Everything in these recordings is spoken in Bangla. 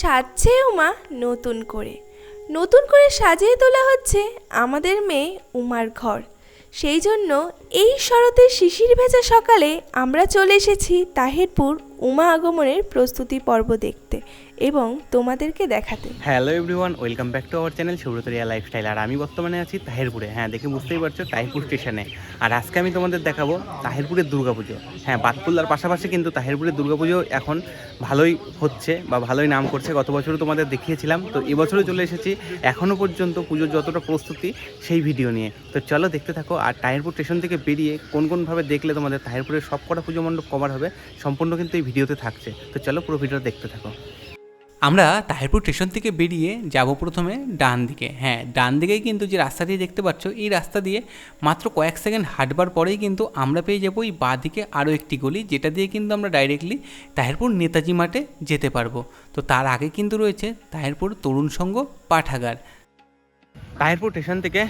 সাজছে উমা নতুন করে। নতুন করে সাজিয়ে তোলা হচ্ছে আমাদের মেয়ে উমার ঘর। সেই জন্য এই শরতের শিশির ভেজা সকালে আমরা চলে এসেছি তাহিরপুর উমা আগমনের প্রস্তুতি পর্ব দেখতে এবং তোমাদেরকে দেখাতে। Hello everyone, welcome back to our channel সৌরতরিয়া lifestyle. আর আমি বর্তমানে আছি তাহিরপুরে। হ্যাঁ দেখে বুঝতেই পারছ, তাহিরপুর স্টেশনে। আর আজকে আমি তোমাদের দেখাবো তাহিরপুরের দুর্গাপুজো। হ্যাঁ বাতকুল্লার পাশাপাশি কিন্তু তাহিরপুরের দুর্গাপুজো এখন ভালোই হচ্ছে বা ভালোই নাম করছে। গত বছরও তোমাদের দেখিয়েছিলাম। তো এবছরও চলে এসেছি। এখনও পর্যন্ত পুজোর যতটা প্রস্তুতি, সেই ভিডিও নিয়ে। তো চলো দেখতে থাকো। আর তাহিরপুর স্টেশন থেকে বেরিয়ে কোন কোনভাবে দেখলে তোমাদের তাহিরপুরের সব কটা পুজো মণ্ডপ কভার হবে, সম্পূর্ণ কিন্তু এই ভিডিওতে থাকছে। তো চলো পুরো ভিডিও দেখতে থাকো। আমরা তাহিরপুর স্টেশন থেকে বেরিয়ে যাব প্রথমে ডান দিকে। হ্যাঁ ডান দিকেই কিন্তু যে রাস্তা দিয়ে দেখতে পাচ্ছ, এই রাস্তা দিয়ে মাত্র কয়েক সেকেন্ড হাঁটবার পরেই কিন্তু আমরা পেয়ে যাব এই বাঁ দিকে আরও একটি গলি, যেটা দিয়ে কিন্তু আমরা ডাইরেক্টলি তাহিরপুর নেতাজি মাঠে যেতে পারব। তো তার আগে কিন্তু রয়েছে তাহিরপুর তরুণ সংঘ পাঠাগার। তাহিরপুর স্টেশন থেকে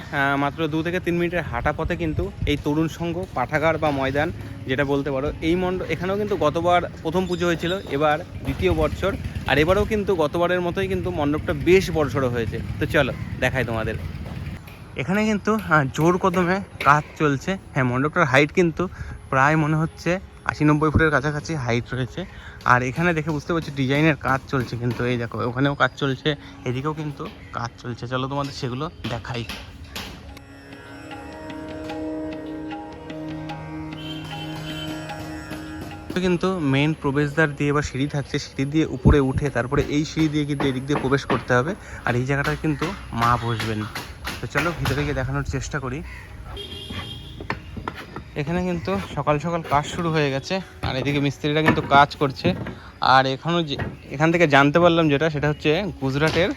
মাত্র দু থেকে তিন মিনিটের হাঁটা পথে কিন্তু এই তরুণ সংঘ, পাঠাগার বা ময়দান, যেটা বলতে পারো, এই মণ্ড এখানেও কিন্তু গতবার প্রথম পুজো হয়েছিল, এবার দ্বিতীয় বছর আর এবারেও কিন্তু গতবারের মতোই কিন্তু মণ্ডপটা বেশ বড়সড় হয়েছে। তো চলো, দেখাই তোমাদের। এখানে কিন্তু জোর কদমে কাজ চলছে। হ্যাঁ মণ্ডপটার হাইট কিন্তু প্রায় মনে হচ্ছে আশি নব্বই ফুটের কাছাকাছি হাইট রয়েছে। আর এখানে দেখে বুঝতে পারছি ডিজাইনের কাজ চলছে কিন্তু এই দেখো, ওখানেও কাজ চলছে, এদিকেও কিন্তু কাজ চলছে। চলো তোমাদের সেগুলো দেখাই। কিন্তু মেন প্রবেশদ্বার দিয়ে বা সিঁড়ি থাকছে, সিঁড়ি দিয়ে উপরে উঠে তারপরে এই সিঁড়ি দিয়ে কিন্তু এদিক দিয়ে প্রবেশ করতে হবে। আর এই জায়গাটা কিন্তু মা বসবেন। তো চলো ভিতরে গিয়ে দেখানোর চেষ্টা করি। এখানে কিন্তু সকাল সকাল কাজ শুরু হয়ে গেছে। আর এদিকে মিস্ত্রিরা কিন্তু কাজ করছে। আর এখানেও যে এখান থেকে জানতে পারলাম যেটা, সেটা হচ্ছে গুজরাটের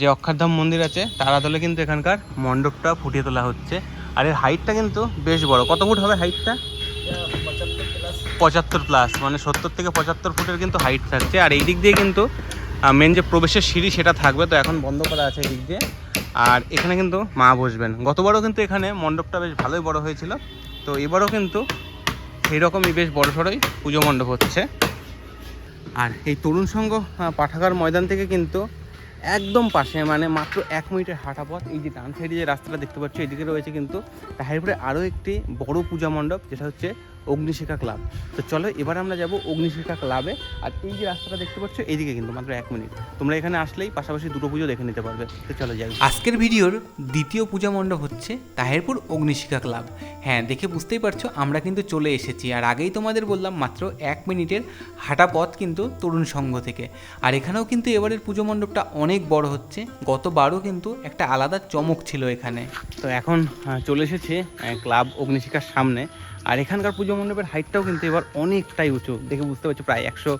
যে অক্ষরধাম মন্দির আছে, তার আদলে কিন্তু এখানকার মণ্ডপটা ফুটিয়ে তোলা হচ্ছে। আর এর হাইটটা কিন্তু বেশ বড়। কত ফুট হবে হাইটটা পঁচাত্তর প্লাস মানে সত্তর থেকে পঁচাত্তর ফুটের কিন্তু হাইট থাকছে। আর এই দিক দিয়ে কিন্তু মেন যে প্রবেশের সিঁড়ি, সেটা থাকবে। তো এখন বন্ধ করা আছে এই দিক দিয়ে। আর এখানে কিন্তু মা বসবেন। গতবারও কিন্তু এখানে মণ্ডপটা বেশ ভালোই বড় হয়েছিল। তো এবারও কিন্তু সেই রকমই বেশ বড় সড়োই পুজো মণ্ডপ হচ্ছে। আর এই তরুণ সংঘ পাঠাগার ময়দান থেকে কিন্তু একদম পাশে মানে মাত্র এক মিনিটের হাঁটা পথ। এই যে ডান সাইডে যে রাস্তাটা দেখতে পাচ্ছ, এদিকে রয়েছে কিন্তু তাহিরপুরে আরও একটি বড় পূজা মণ্ডপ, যেটা হচ্ছে অগ্নিশিখা ক্লাব। তো চলো এবার আমরা যাব অগ্নিশিখা ক্লাবে। আর এই যে রাস্তাটা দেখতে পাচ্ছ এইদিকে কিন্তু মাত্র এক মিনিট। তোমরা এখানে আসলেই পাশাপাশি দুটো পুজো দেখে নিতে পারবে। তো চলো যাই। আজকের ভিডিওর দ্বিতীয় পূজা মণ্ডপ হচ্ছে তাহেরপুর অগ্নিশিখা ক্লাব। হ্যাঁ দেখে বুঝতেই পারছ আমরা কিন্তু চলে এসেছি। আর আগেই তোমাদের বললাম মাত্র এক মিনিটের হাঁটা পথ কিন্তু তরুণ সংঘ থেকে। আর এখানেও কিন্তু এবারের পুজো মণ্ডপটা অনেক বড় হচ্ছে। গতবারও কিন্তু একটা আলাদা চমক ছিল এখানে। তো এখন চলে এসেছে ক্লাব অগ্নিশিখার সামনে। আর এখানকার পুজো মণ্ডপের হাইটটাও কিন্তু এবার অনেকটাই উঁচু। দেখে বুঝতে পারছ প্রায় একশো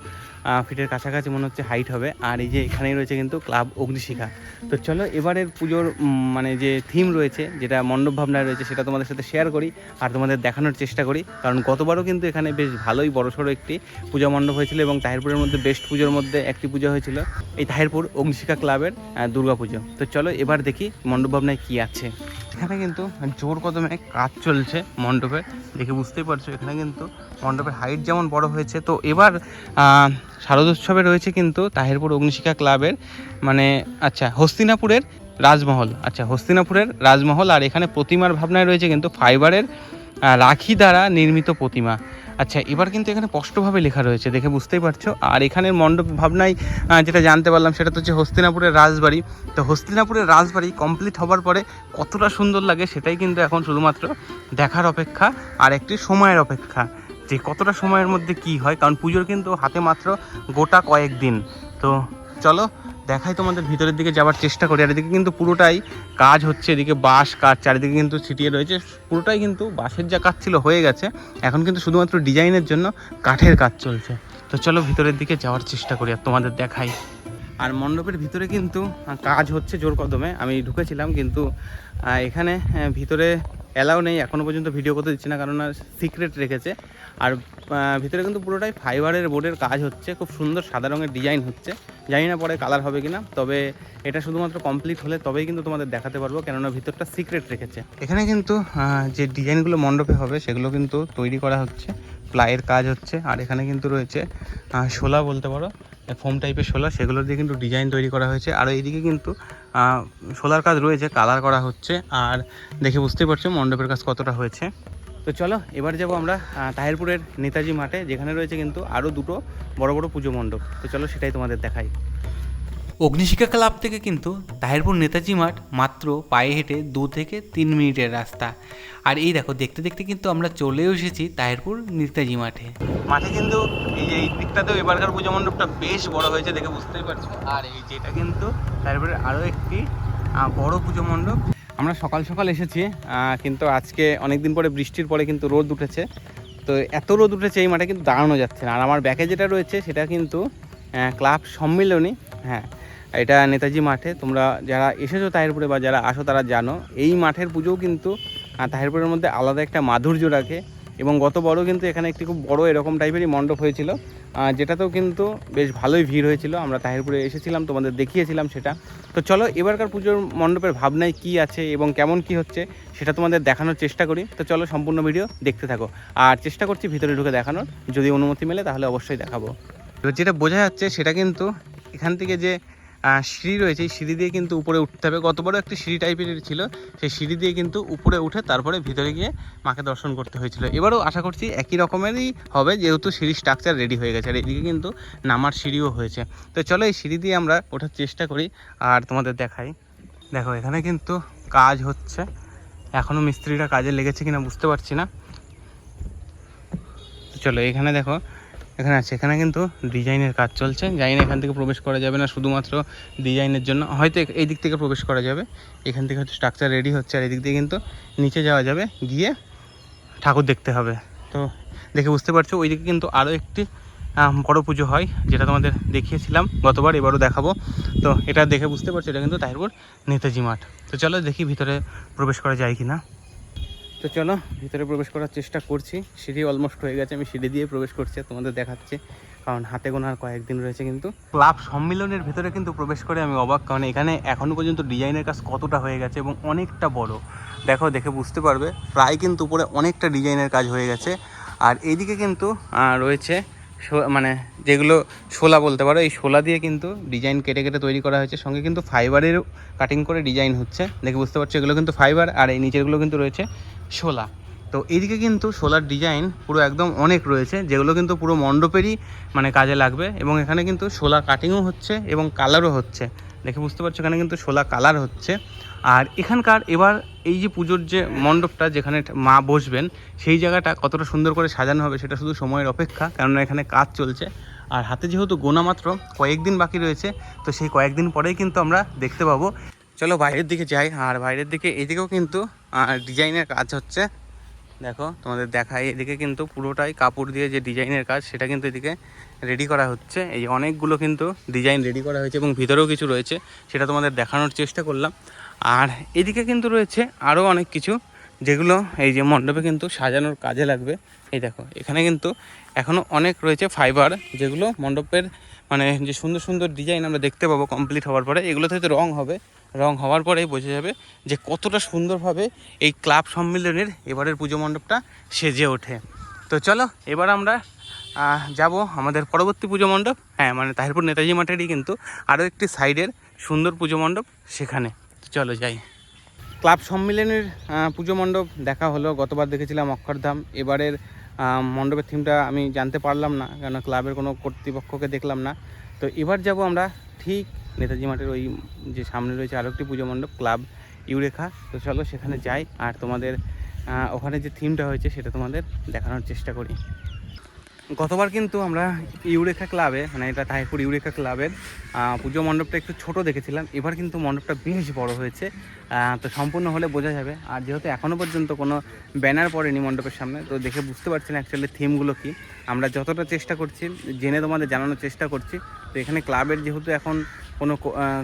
ফিটের কাছাকাছি মনে হচ্ছে হাইট হবে। আর এই যে এখানেই রয়েছে কিন্তু ক্লাব অগ্নিশিখা। তো চলো, এবারের পুজোর মানে যে থিম রয়েছে, যেটা মণ্ডপ ভাবনায় রয়েছে, সেটা তোমাদের সাথে শেয়ার করি আর তোমাদের দেখানোর চেষ্টা করি। কারণ গতবারও কিন্তু এখানে বেশ ভালোই বড়সড় একটি পূজা মণ্ডপ হয়েছিল এবং তাহিরপুরের মধ্যে বেস্ট পুজোর মধ্যে একটি পুজো হয়েছিল। এই তাহিরপুর অগ্নিশিখা ক্লাবের দুর্গা পুজো। তো চলো, এবার দেখি মণ্ডপ ভাবনায় কী আছে। এখানে কিন্তু জোর কদমে কাজ চলছে মণ্ডপের দেখে বুঝতেই পারছ, এখানে কিন্তু মণ্ডপের হাইট যেমন বড় হয়েছে। তো এবার শারদোৎসবে রয়েছে কিন্তু তাহিরপুর অগ্নিশিখা ক্লাবের মানে আচ্ছা হস্তিনাপুরের রাজমহল। আচ্ছা হস্তিনাপুরের রাজমহল আর এখানে প্রতিমার ভাবনায় রয়েছে কিন্তু ফাইবারের রাখি দ্বারা নির্মিত প্রতিমা। আচ্ছা এবার কিন্তু এখানে স্পষ্টভাবে লেখা রয়েছে, দেখে বুঝতেই পারছ। আর এখানের মণ্ডপ ভাবনায় যেটা জানতে পারলাম সেটা তো হচ্ছে হস্তিনাপুরের রাজবাড়ি। তো হস্তিনাপুরের রাজবাড়ি কমপ্লিট হবার পরে কতটা সুন্দর লাগে সেটাই কিন্তু এখন শুধুমাত্র দেখার অপেক্ষা আর একটি সময়ের অপেক্ষা। যে কতটা সময়ের মধ্যে কি হয়, কারণ পুজোর কিন্তু হাতে মাত্র গোটা কয়েক দিন। তো চলো, দেখাই তোমাদের ভিতরের দিকে যাওয়ার চেষ্টা করি। আর এদিকে কিন্তু পুরোটাই কাজ হচ্ছে, এদিকে বাঁশ কাজ চারিদিকে কিন্তু ছিটিয়ে রয়েছে। পুরোটাই কিন্তু বাঁশের যা কাজ ছিল হয়ে গেছে। এখন কিন্তু শুধুমাত্র ডিজাইনের জন্য কাঠের কাজ চলছে। তো চলো ভিতরের দিকে যাওয়ার চেষ্টা করি আর তোমাদের দেখাই। আর মণ্ডপের ভিতরে কিন্তু কাজ হচ্ছে জোর কদমে। আমি ঢুকেছিলাম কিন্তু এখানে ভিতরে অ্যালাউ নেই এখনও পর্যন্ত ভিডিও করতে দিচ্ছে না কারণ সিক্রেট রেখেছে। আর ভিতরে কিন্তু পুরোটাই ফাইবারের বোর্ডের কাজ হচ্ছে, খুব সুন্দর সাদা রঙের ডিজাইন হচ্ছে। জানি না পরে কালার হবে কিনা, তবে এটা শুধুমাত্র কমপ্লিট হলে তবেই কিন্তু তোমাদের দেখাতে পারব, কেননা ভিতরটা সিক্রেট রেখেছে। এখানে কিন্তু যে ডিজাইনগুলো মণ্ডপে হবে, সেগুলো কিন্তু তৈরি করা হচ্ছে প্লাইয়ের কাজ হচ্ছে, আর এখানে কিন্তু রয়েছে শোলা বলতে পারো। ফোম টাইপের সোলার সেগুলো দিয়ে কিন্তু ডিজাইন তৈরি করা হয়েছে। আর এইদিকে কিন্তু সোলার কাজ রয়েছে কালার করা হচ্ছে। আর দেখে বুঝতেই পারছ মণ্ডপের কাজ কতটা হয়েছে। তো চলো, এবার যাব আমরা তাহিরপুরের নেতাজি মাঠে, যেখানে রয়েছে কিন্তু আরও দুটো বড় বড় পুজো মণ্ডপ। তো চলো সেটাই তোমাদের দেখাই। অগ্নিশিখা ক্লাব থেকে কিন্তু তাহিরপুর নেতাজি মাঠ মাত্র পায়ে হেঁটে দু থেকে তিন মিনিটের রাস্তা। আর এই দেখো দেখতে দেখতে কিন্তু আমরা চলেও এসেছি তাহিরপুর নেতাজি মাঠে। মাঠে কিন্তু এই যে এই দিকটাতেও এবারকার পুজো মণ্ডপটা বেশ বড় হয়েছে দেখে বুঝতেই পারছ। আর এই যেটা কিন্তু তারপরে আরও একটি বড় পুজো মণ্ডপ। আমরা সকাল সকাল এসেছি কিন্তু আজকে অনেক দিন পরে বৃষ্টির পরে কিন্তু রোদ উঠেছে। তো এত রোদ উঠেছে এই মাঠে কিন্তু দাঁড়ানো যাচ্ছে না। আর আমার ব্যাকে যেটা রয়েছে সেটা কিন্তু ক্লাব সম্মিলনী হ্যাঁ এটা নেতাজি মাঠে, তোমরা যারা এসেছ তাহিরপুরে বা যারা আসো তারা জানো, এই মাঠের পুজোও কিন্তু তাহিরপুরের মধ্যে আলাদা একটা মাধুর্য রাখে এবং গত বড় কিন্তু এখানে একটি খুব বড় এরকম টাইপেরই মণ্ডপ হয়েছিল যেটাতেও কিন্তু বেশ ভালোই ভিড় হয়েছিল। আমরা তাহিরপুরে এসেছিলাম, তোমাদের দেখিয়েছিলাম সেটা। তো চলো, এবারকার পুজোর মণ্ডপের ভাবনায় কি আছে এবং কেমন কি হচ্ছে সেটা তোমাদের দেখানোর চেষ্টা করি। তো চলো, সম্পূর্ণ ভিডিও দেখতে থাকো। আর চেষ্টা করছি ভিতরে ঢুকে দেখানোর। যদি অনুমতি মেলে তাহলে অবশ্যই দেখাবো। এবার যেটা বোঝা যাচ্ছে সেটা কিন্তু এখান থেকে যে সিঁড়ি রয়েছে, এই সিঁড়ি দিয়ে কিন্তু উপরে উঠতে হবে। গতবারও একটি সিঁড়ি টাইপের ছিল, সেই সিঁড়ি দিয়ে কিন্তু উপরে উঠে তারপরে ভিতরে গিয়ে মাকে দর্শন করতে হয়েছিল। এবারও আশা করছি একই রকমেরই হবে, যেহেতু সিঁড়ি স্ট্রাকচার রেডি হয়ে গেছে, আর এদিকে কিন্তু নামার সিঁড়িও হয়েছে। তো চলো এই সিঁড়ি দিয়ে আমরা ওঠার চেষ্টা করি, আর তোমাদের দেখাই। দেখো, এখানে কিন্তু কাজ হচ্ছে। এখনও মিস্ত্রিরা কাজে লেগেছে কিনা বুঝতে পারছি না। চলো, এখানে দেখো এখানে আছে। এখানে কিন্তু ডিজাইনের কাজ চলছে। জানি না এখান থেকে প্রবেশ করা যাবে না, শুধুমাত্র ডিজাইনের জন্য। হয়তো এই দিক থেকে প্রবেশ করা যাবে। এখান থেকে হয়তো স্ট্রাকচার রেডি হচ্ছে, আর এদিক দিয়ে কিন্তু নিচে যাওয়া যাবে। গিয়ে ঠাকুর দেখতে হবে। তো দেখে বুঝতে পারছ, ওইদিকে কিন্তু আরও একটি বড় পুজো হয়, যেটা তোমাদের দেখিয়েছিলাম। গতবার এবারও দেখাবো। তো এটা দেখে বুঝতে পারছ, এটা কিন্তু তাহিরপুর নেতাজি মাঠ। তো চলো দেখি ভিতরে প্রবেশ করা যায় কি না তো চলো, ভিতরে প্রবেশ করার চেষ্টা করছি। সিঁড়ি অলমোস্ট হয়ে গেছে, আমি সিঁড়ি দিয়ে প্রবেশ করছি তোমাদের দেখাচ্ছি। কারণ হাতে গোনার কয়েকদিন রয়েছে কিন্তু। ক্লাব সম্মেলনের ভেতরে কিন্তু প্রবেশ করে আমি অবাক, কারণ এখানে এখনও পর্যন্ত ডিজাইনের কাজ কতটা হয়ে গেছে এবং অনেকটা বড়। দেখো, দেখে বুঝতে পারবে, প্রায় কিন্তু উপরে অনেকটা ডিজাইনের কাজ হয়ে গেছে। আর এইদিকে কিন্তু রয়েছে মানে যেগুলো শোলা বলতে পারো, এই শোলা দিয়ে কিন্তু ডিজাইন কেটে কেটে তৈরি করা হয়েছে। সঙ্গে কিন্তু ফাইবারেরও কাটিং করে ডিজাইন হচ্ছে। দেখে বুঝতে পারছ, এগুলো কিন্তু ফাইবার আর এই নিচেরগুলো কিন্তু রয়েছে শোলা। তো এইদিকে কিন্তু সোলার ডিজাইন পুরো একদম অনেক রয়েছে, যেগুলো কিন্তু পুরো মণ্ডপেরই মানে কাজে লাগবে এবং এখানে কিন্তু সোলার কাটিংও হচ্ছে এবং কালারও হচ্ছে। দেখে বুঝতে পারছ এখানে কিন্তু সোলা কালার হচ্ছে। আর এখানকার এবার এই যে পুজোর যে মণ্ডপটা যেখানে মা বসবেন, সেই জায়গাটা কতটা সুন্দর করে সাজানো হবে সেটা শুধু সময়ের অপেক্ষা, কেননা এখানে কাজ চলছে। আর হাতে যেহেতু গোনা মাত্র কয়েকদিন বাকি রয়েছে, তো সেই কয়েকদিন পরেই কিন্তু আমরা দেখতে পাবো চলো বাইরের দিকে যাই, আর বাইরের দিকে এদিকেও কিন্তু ডিজাইনের কাজ হচ্ছে। দেখো, তোমাদের দেখাই, এদিকে কিন্তু পুরোটাই কাপড় দিয়ে যে ডিজাইনের কাজ, সেটা কিন্তু এদিকে রেডি করা হচ্ছে। এই যে অনেকগুলো কিন্তু ডিজাইন রেডি করা হয়েছে এবং ভিতরেও কিছু রয়েছে, সেটা তোমাদের দেখানোর চেষ্টা করলাম। আর এদিকে কিন্তু রয়েছে আরও অনেক কিছু, যেগুলো এই যে মণ্ডপে কিন্তু সাজানোর কাজে লাগবে। এই দেখো, এখানে কিন্তু এখনও অনেক রয়েছে ফাইবার যেগুলো মণ্ডপের মানে যে সুন্দর সুন্দর ডিজাইন আমরা দেখতে পাবো কমপ্লিট হওয়ার পরে, এগুলোতে হয়তো রং হবে। রং হওয়ার পরেই বোঝা যাবে যে কতটা সুন্দরভাবে এই ক্লাব সম্মেলনের এবারের পুজো মণ্ডপটা সেজে ওঠে। তো চলো, এবার আমরা যাব আমাদের পরবর্তী পুজো মণ্ডপ। হ্যাঁ মানে তাহিরপুর নেতাজি মাঠেরই কিন্তু আরও একটি সাইডের সুন্দর পুজো মণ্ডপ সেখানে। চলো যাই। ক্লাব সম্মেলনের পুজো মণ্ডপ দেখা হলো, গতবার দেখেছিলাম অক্ষরধাম। এবারের মণ্ডপের থিমটা আমি জানতে পারলাম না কেন ক্লাবের কোনো কর্তৃপক্ষকে দেখলাম না। তো এবার যাব আমরা ঠিক নেতাজি মাঠের ওই যে সামনে রয়েছে আরও একটি পুজো মণ্ডপ, ক্লাব ইউরেখা। তো চলো সেখানে যাই আর তোমাদের ওখানে যে থিমটা হয়েছে সেটা তোমাদের দেখানোর চেষ্টা করি। গতবার কিন্তু আমরা ইউরেখা ক্লাবে মানে এটা তাহিরপুর ইউরেখা ক্লাবের পুজো মণ্ডপটা একটু ছোট দেখেছিলাম। এবার কিন্তু মণ্ডপটা বেশ বড় হয়েছে। তো সম্পূর্ণ হলে বোঝা যাবে। আর যেহেতু এখনও পর্যন্ত কোনো ব্যানার পড়েনি মণ্ডপের সামনে, তো দেখে বুঝতে পারছি না অ্যাকচুয়ালি থিমগুলো কী। আমরা যতটা চেষ্টা করছি, জেনে তোমাদের জানানোর চেষ্টা করছি। তো এখানে ক্লাবের যেহেতু এখন কোনো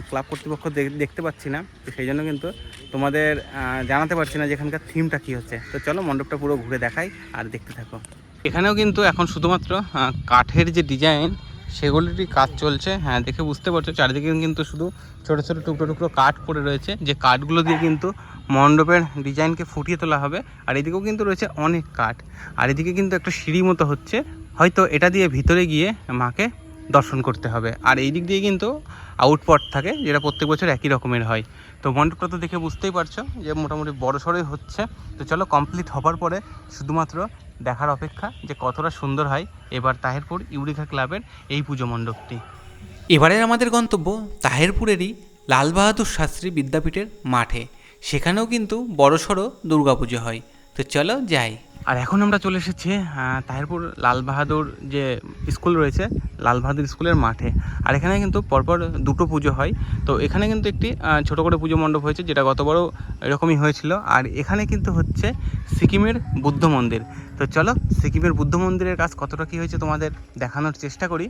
ক্লাব কর্তৃপক্ষ দেখ- দেখতে পাচ্ছি না, তো সেই জন্য কিন্তু তোমাদের জানাতে পারছি না যে এখানকার থিমটা কী হচ্ছে। তো চলো মণ্ডপটা পুরো ঘুরে দেখাই আর দেখতে থাকো। এখানেও কিন্তু এখন শুধুমাত্র কাঠের যে ডিজাইন সেগুলিরই কাজ চলছে। হ্যাঁ দেখে বুঝতে পারছ, চারিদিকে কিন্তু শুধু ছোটো ছোটো টুকরো টুকরো কাঠ পড়ে রয়েছে, যে কাঠগুলো দিয়ে কিন্তু মণ্ডপের ডিজাইনকে ফুটিয়ে তোলা হবে। আর এদিকেও কিন্তু রয়েছে অনেক কাঠ। আর এদিকে কিন্তু একটা সিঁড়ি মতো হচ্ছে, হয়তো এটা দিয়ে ভিতরে গিয়ে মাকে দর্শন করতে হবে। আর এই দিক দিয়ে কিন্তু আউটপট থাকে, যেটা প্রত্যেক বছর একই রকমের হয়। তো মণ্ডপটা তো দেখে বুঝতেই পারছ যে মোটামুটি বড় সড়োই হচ্ছে। তো চলো কমপ্লিট হবার পরে শুধুমাত্র দেখার অপেক্ষা যে কতটা সুন্দর হয় এবার তাহেরপুর ইউরিকা ক্লাবের এই পুজো মণ্ডপটি। এবারের আমাদের গন্তব্য তাহেরপুরেরই লালবাহাদুর শাস্ত্রী বিদ্যাপীঠের মাঠে। সেখানেও কিন্তু বড়সড় দুর্গাপুজো হয়। তো চলো যাই। আর এখন আমরা চলে এসেছি তাহিরপুর লাল বাহাদুর যে স্কুল রয়েছে, লাল বাহাদুর স্কুলের মাঠে। আর এখানে কিন্তু পরপর দুটো পুজো হয়। তো এখানে কিন্তু একটি ছোট করে পুজো মণ্ডপ হয়েছে, যেটা গত গতবারও এরকমই হয়েছিল। আর এখানে কিন্তু হচ্ছে সিকিমের বুদ্ধ মন্দির। তো চলো, সিকিমের বুদ্ধ মন্দিরের কাজ কতটা কী হয়েছে তোমাদের দেখানোর চেষ্টা করি।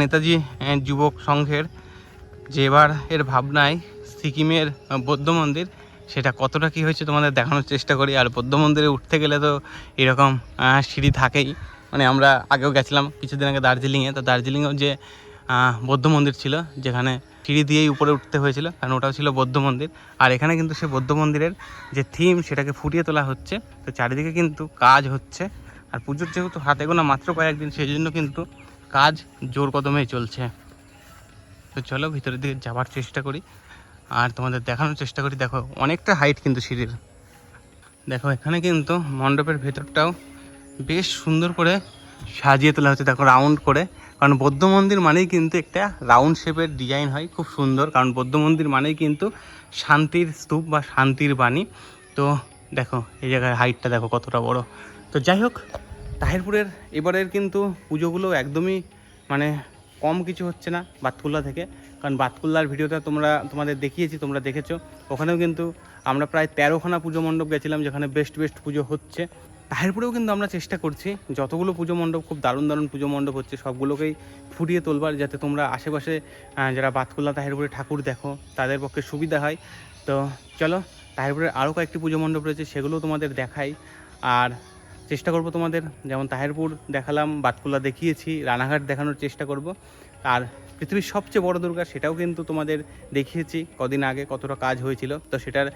নেতাজি যুবক সংঘের যে এবার এর ভাবনায় সিকিমের বৌদ্ধ মন্দির সেটা কতটা কি হয়েছে তোমাদের দেখানোর চেষ্টা করি। আর বৌদ্ধ মন্দিরে উঠতে গেলে তো এরকম সিঁড়ি থাকেই। মানে আমরা আগেও গেছিলাম কিছুদিন আগে দার্জিলিংয়ে। তো দার্জিলিংয়েও যে বৌদ্ধ মন্দির ছিল, যেখানে সিঁড়ি দিয়েই উপরে উঠতে হয়েছিল, কারণ ওটাও ছিল বৌদ্ধ মন্দির। আর এখানে কিন্তু সে বৌদ্ধ মন্দিরের যে থিম সেটাকে ফুটিয়ে তোলা হচ্ছে। তো চারিদিকে কিন্তু কাজ হচ্ছে। আর পুজোর যেহেতু হাতে গোনা মাত্র কয়েকদিন সেই জন্য কিন্তু কাজ জোর কদমেই চলছে। তো চলো ভিতরের দিকে যাওয়ার চেষ্টা করি। আর তোমাদের দেখানোর চেষ্টা করি। দেখো, অনেকটা হাইট কিন্তু সিঁড়ির। দেখো, এখানে কিন্তু মণ্ডপের ভেতরটাও বেশ সুন্দর করে সাজিয়ে তোলা হচ্ছে। দেখো রাউন্ড করে। কারণ বৌদ্ধ মন্দির মানেই কিন্তু একটা রাউন্ড শেপের ডিজাইন হয়, খুব সুন্দর। কারণ বৌদ্ধ মন্দির মানেই কিন্তু শান্তির স্তূপ বা শান্তির বাণী। তো দেখো, এই জায়গায় হাইটটা দেখো কতটা বড়। তো যাই হোক, তাহিরপুরের এবারের কিন্তু পুজোগুলো একদমই মানে কম কিছু হচ্ছে না বাতকুল্লা থেকে। কারণ বাতকুল্লার ভিডিওটা তোমরা, তোমাদের দেখিয়েছি, তোমরা দেখেছ। ওখানেও কিন্তু আমরা প্রায় তেরোখানা পুজো মণ্ডপ গেছিলাম, যেখানে বেস্ট বেস্ট পুজো হচ্ছে। তাহিরপুরেও কিন্তু আমরা চেষ্টা করছি, যতগুলো পুজো মণ্ডপ, খুব দারুণ দারুণ পুজো মণ্ডপ হচ্ছে, সবগুলোকেই ফুটিয়ে তোলবার, যাতে তোমরা আশেপাশে যারা বাতকুল্লা, তাহেরপুরে ঠাকুর দেখো, তাদের পক্ষে সুবিধা হয়। তো চলো, তাহিরপুরের আরও কয়েকটি পুজো মণ্ডপ রয়েছে, সেগুলোও তোমাদের দেখাই। আর চেষ্টা করব তোমাদের, যেমন তাহেরপুর দেখালাম, বাতকুল্লা দেখিয়েছি, রানাঘাট দেখানোর চেষ্টা করব। আর পৃথিবীর সবচেয়ে বড় দুর্গা সেটাও কিন্তু তোমাদের দেখিয়েছি, কদিন আগে কতটা কাজ হয়েছিল। তো সেটার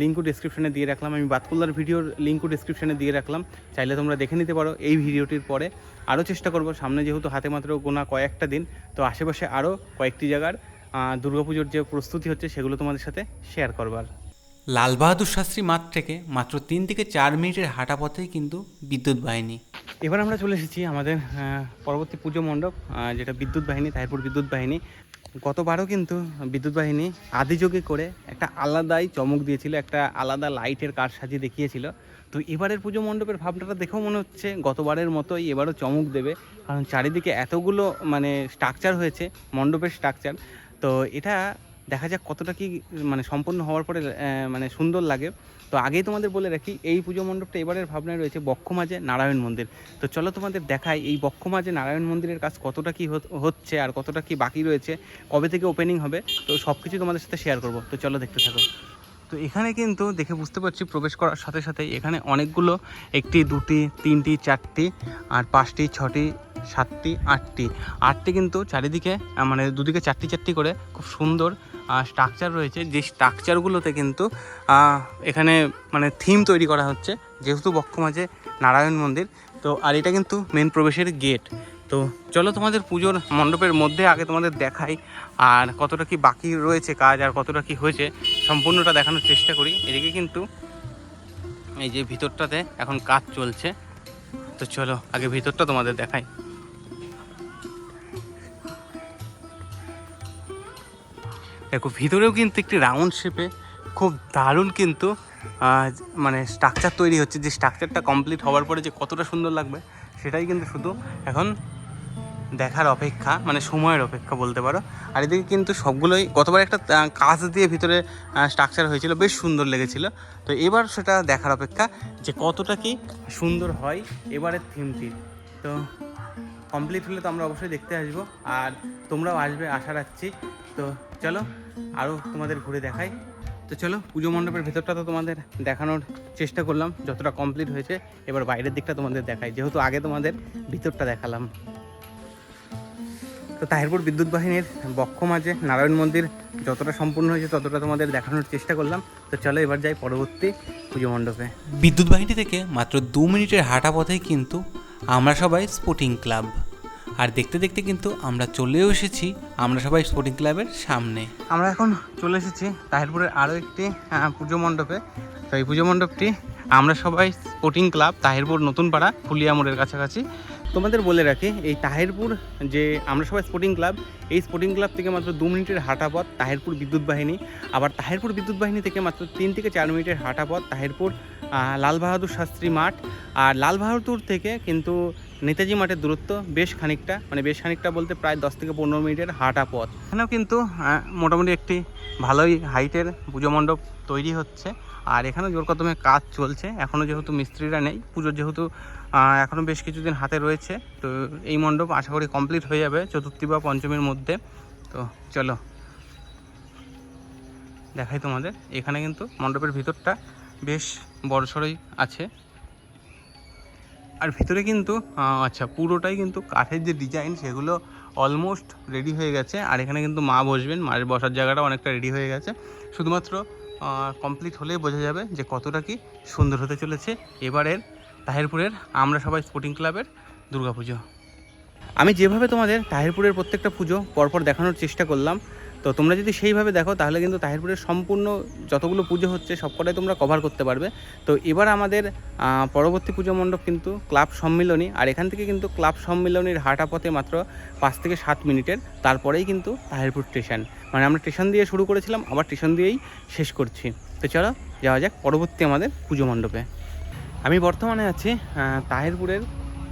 লিঙ্কও ডিসক্রিপশানে দিয়ে রাখলাম। আমি বাতকুল্লার ভিডিওর লিঙ্কও ডিসক্রিপশানে দিয়ে রাখলাম। চাইলে তোমরা দেখে নিতে পারো এই ভিডিওটির পরে। আরও চেষ্টা করব, সামনে যেহেতু হাতে মাত্র গোনা কয়েকটা দিন, তো আশেপাশে আরও কয়েকটি জায়গার দুর্গা দুর্গাপুজোর যে প্রস্তুতি হচ্ছে সেগুলো তোমাদের সাথে শেয়ার করবার। লাল বাহাদুর শাস্ত্রী মাঠ থেকে মাত্র তিন থেকে চার মিনিটের হাঁটা পথেই কিন্তু বিদ্যুৎ বাহিনী। এবার আমরা চলে এসেছি আমাদের পরবর্তী পুজো মণ্ডপ যেটা বিদ্যুৎ বাহিনী তারপর বিদ্যুৎ বাহিনী। গতবারও কিন্তু বিদ্যুৎ বাহিনী আদিযোগে করে একটা আলাদাই চমক দিয়েছিল, একটা আলাদা লাইটের কাজ সাজিয়ে দেখিয়েছিল। তো এবারের পুজো মণ্ডপের ভাবনাটা দেখেও মনে হচ্ছে গতবারের মতোই এবারও চমক দেবে, কারণ চারিদিকে এতগুলো মানে স্ট্রাকচার হয়েছে, মণ্ডপের স্ট্রাকচার তো এটা দেখা যাক কতটা কি মানে সম্পূর্ণ হওয়ার পরে মানে সুন্দর লাগে। তো আগেই তোমাদের বলে রাখি, এই পুজো মণ্ডপটা এবারের ভাবনায় রয়েছে বক্ষমাঝে নারায়ণ মন্দির। তো চলো তোমাদের দেখাই, এই বক্ষমাঝে নারায়ণ মন্দিরের কাজ কতটা কি হচ্ছে আর কতটা কি বাকি রয়েছে, কবে থেকে ওপেনিং হবে, তো সব কিছু তোমাদের সাথে শেয়ার করব। তো চলো দেখতে থাকো। তো এখানে কিন্তু দেখে বুঝতে পারছি, প্রবেশ করার সাথে সাথে এখানে অনেকগুলো, একটি, দুটি, তিনটি, চারটি আর পাঁচটি, ছটি, সাতটি, আটটি। আটটি কিন্তু চারিদিকে মানে দুদিকে চারটি চারটি করে, খুব সুন্দর স্ট্রাকচার রয়েছে। যে স্ট্রাকচারগুলোতে কিন্তু এখানে মানে থিম তৈরি করা হচ্ছে, যেহেতু বক্ষমাঝে নারায়ণ মন্দির। তো, আর এটা কিন্তু মেন প্রবেশের গেট তো, চলো তোমাদের পুজোর মণ্ডপের মধ্যে আগে তোমাদের দেখাই, আর কতটা কি বাকি রয়েছে কাজ, আর কতটা কি হয়েছে, সম্পূর্ণটা দেখানোর চেষ্টা করি। এদিকে কিন্তু এই যে ভিতরটাতে এখন কাজ চলছে। তো চলো, আগে ভিতরটা তোমাদের দেখাই। দেখো, ভিতরেও কিন্তু একটি রাউন্ড শেপে খুব দারুণ কিন্তু মানে স্ট্রাকচার তৈরি হচ্ছে। যে স্ট্রাকচারটা কমপ্লিট হওয়ার পরে যে কতটা সুন্দর লাগবে, সেটাই কিন্তু শুধু এখন দেখার অপেক্ষা মানে সময়ের অপেক্ষা বলতে পারো। আর এদিকে কিন্তু সবগুলোই গতবার একটা কাজ দিয়ে ভিতরে স্ট্রাকচার হয়েছিল, বেশ সুন্দর লেগেছিল। তো এবার সেটা দেখার অপেক্ষা যে কতটা কি সুন্দর হয় এবারের থিমটি তো কমপ্লিট হলে তো আমরা অবশ্যই দেখতে আসব। আর তোমরাও আসবে, আশা রাখছি। তো চলো আরও তোমাদের ঘুরে দেখাই। তো চলো, পুজো মণ্ডপের ভেতরটা তো তোমাদের দেখানোর চেষ্টা করলাম, যতটা কমপ্লিট হয়েছে। এবার বাইরের দিকটা তোমাদের দেখাই, যেহেতু আগে তোমাদের ভিতরটা দেখালাম। তো তাহিরপুর বিদ্যুৎ বাহিনীর বক্ষ মাঝে নারায়ণ মন্দির যতটা সম্পূর্ণ হয়েছে, ততটা তোমাদের দেখানোর চেষ্টা করলাম। তো চলো, এবার যাই পরবর্তী পুজো মণ্ডপে। বিদ্যুৎ বাহিনী থেকে মাত্র দু মিনিটের হাঁটা পথেই কিন্তু আমরা সবাই স্পোর্টিং ক্লাব। আর দেখতে দেখতে কিন্তু আমরা চলেও এসেছি, আমরা সবাই স্পোর্টিং ক্লাবের সামনে। আমরা এখন চলে এসেছি তাহিরপুরের আরও একটি পুজো মণ্ডপে। তো এই পুজো মণ্ডপটি আমরা সবাই স্পোর্টিং ক্লাব, তাহিরপুর নতুন পাড়া ফুলিয়া মোড়ের কাছাকাছি। তোমাদের বলে রাখি, এই তাহিরপুর যে আমরা সবাই স্পোর্টিং ক্লাব এই স্পোর্টিং ক্লাব থেকে মাত্র দু মিনিটের হাঁটা পথ তাহিরপুর বিদ্যুৎ বাহিনী। আবার তাহিরপুর বিদ্যুৎ বাহিনী থেকে মাত্র তিন থেকে চার মিনিটের হাঁটা পথ তাহিরপুর লাল বাহাদুর শাস্ত্রী মাঠ। আর লাল বাহাদুর থেকে কিন্তু নেতাজি মাঠের দূরত্ব বেশ খানিকটা মানে বেশ খানিকটা বলতে প্রায় দশ থেকে পনেরো মিনিটের হাঁটা পথ। এখানেও কিন্তু মোটামুটি একটি ভালোই হাইটের পুজো মণ্ডপ তৈরি হচ্ছে। আর এখানেও জোর কদমে কাজ চলছে। এখনও যেহেতু মিস্ত্রিরা নেই, পুজোর যেহেতু এখনও বেশ কিছুদিন হাতে রয়েছে। তো এই মণ্ডপ আশা করি কমপ্লিট হয়ে যাবে চতুর্থী বা পঞ্চমীর মধ্যে। তো চলো, দেখাই তোমাদের। এখানে কিন্তু মণ্ডপের ভিতরটা বেশ বড়সড়ই আছে। আর ভিতরে কিন্তু আচ্ছা পুরোটাই কিন্তু কাঠের যে ডিজাইন সেগুলো অলমোস্ট রেডি হয়ে গেছে। আর এখানে কিন্তু মা বসবেন, মায়ের বসার জায়গাটা অনেকটা রেডি হয়ে গেছে। শুধুমাত্র কমপ্লিট হলেই বোঝা যাবে যে কতটা কি সুন্দর হতে চলেছে। এবারের তাহিরপুরের আমরা সবাই স্পোর্টিং ক্লাবের দুর্গাপুজো। আমি যেভাবে তোমাদের তাহিরপুরের প্রত্যেকটা পুজো পরপর দেখানোর চেষ্টা করলাম তো তোমরা যদি সেইভাবে দেখো, তাহলে কিন্তু তাহিরপুরের সম্পূর্ণ যতগুলো পুজো হচ্ছে, সবকটাই তোমরা কভার করতে পারবে। তো এবার আমাদের পরবর্তী পুজো মণ্ডপ কিন্তু ক্লাব সম্মিলনী, আর এখান থেকে কিন্তু ক্লাব সম্মিলনীর হাঁটা পথে মাত্র পাঁচ থেকে সাত মিনিটের। তারপরেই কিন্তু তাহিরপুর স্টেশন। মানে আমরা স্টেশন দিয়ে শুরু করেছিলাম, আবার স্টেশন দিয়েই শেষ করছি। তো চলো, যাওয়া যাক পরবর্তী আমাদের পুজো মণ্ডপে। আমি বর্তমানে আছি তাহিরপুরের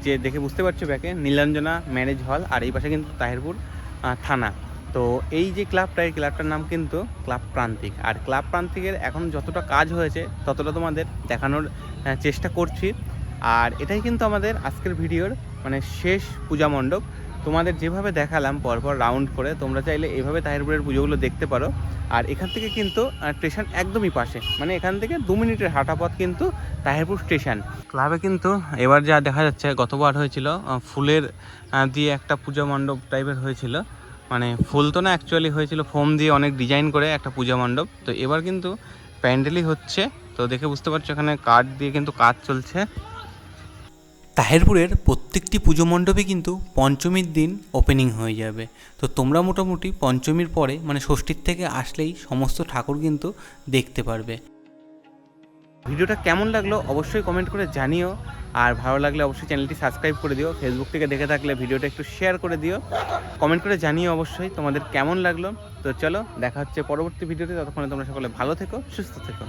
যে দেখে বুঝতে পারছ ব্যাকে, নীলাঞ্জনা ম্যারেজ হল, আর এই পাশে কিন্তু তাহিরপুর থানা। তো এই যে ক্লাবটা, এই ক্লাবটার নাম কিন্তু ক্লাব প্রান্তিক। আর ক্লাব প্রান্তিকের এখন যতটা কাজ হয়েছে, ততটা তোমাদের দেখানোর চেষ্টা করছি। আর এটাই কিন্তু আমাদের আজকের ভিডিওর মানে শেষ পূজা মণ্ডপ। তোমাদের যেভাবে দেখালাম, পরপর রাউন্ড করে, তোমরা চাইলে এভাবে তাহিরপুরের পুজোগুলো দেখতে পারো। আর এখান থেকে কিন্তু স্টেশন একদমই পাশে। মানে এখান থেকে দু মিনিটের হাঁটা পথ কিন্তু তাহিরপুর স্টেশন ক্লাবে কিন্তু এবার যা দেখা যাচ্ছে, গতবার হয়েছিল ফুলের দিয়ে একটা পূজা মণ্ডপ টাইপের হয়েছিল। মানে ফুল তো না অ্যাকচুয়ালি হয়েছিল ফোম দিয়ে অনেক ডিজাইন করে একটা পূজা মণ্ডপ। তো এবার কিন্তু প্যান্ডেলই হচ্ছে। তো দেখে বুঝতে পারছ এখানে কাঠ দিয়ে কিন্তু কাজ চলছে। তাহেরপুরের প্রত্যেকটি পুজো মণ্ডপে কিন্তু পঞ্চমীর দিন ওপেনিং হয়ে যাবে। তো তোমরা মোটামুটি পঞ্চমীর পরে মানে ষষ্ঠীর থেকে আসলেই সমস্ত ঠাকুর কিন্তু দেখতে পারবে। ভিডিওটা কেমন লাগল অবশ্যই কমেন্ট করে জানিও। আর ভালো লাগলে অবশ্যই চ্যানেলটি সাবস্ক্রাইব করে দিও। ফেসবুক থেকে দেখে থাকলে ভিডিওটা একটু শেয়ার করে দিও। কমেন্ট করে জানিও অবশ্যই তোমাদের কেমন লাগল। তো চলো, দেখা হচ্ছে পরবর্তী ভিডিওতে। ততক্ষণে তোমরা সকলে ভালো থেকো, সুস্থ থেকো।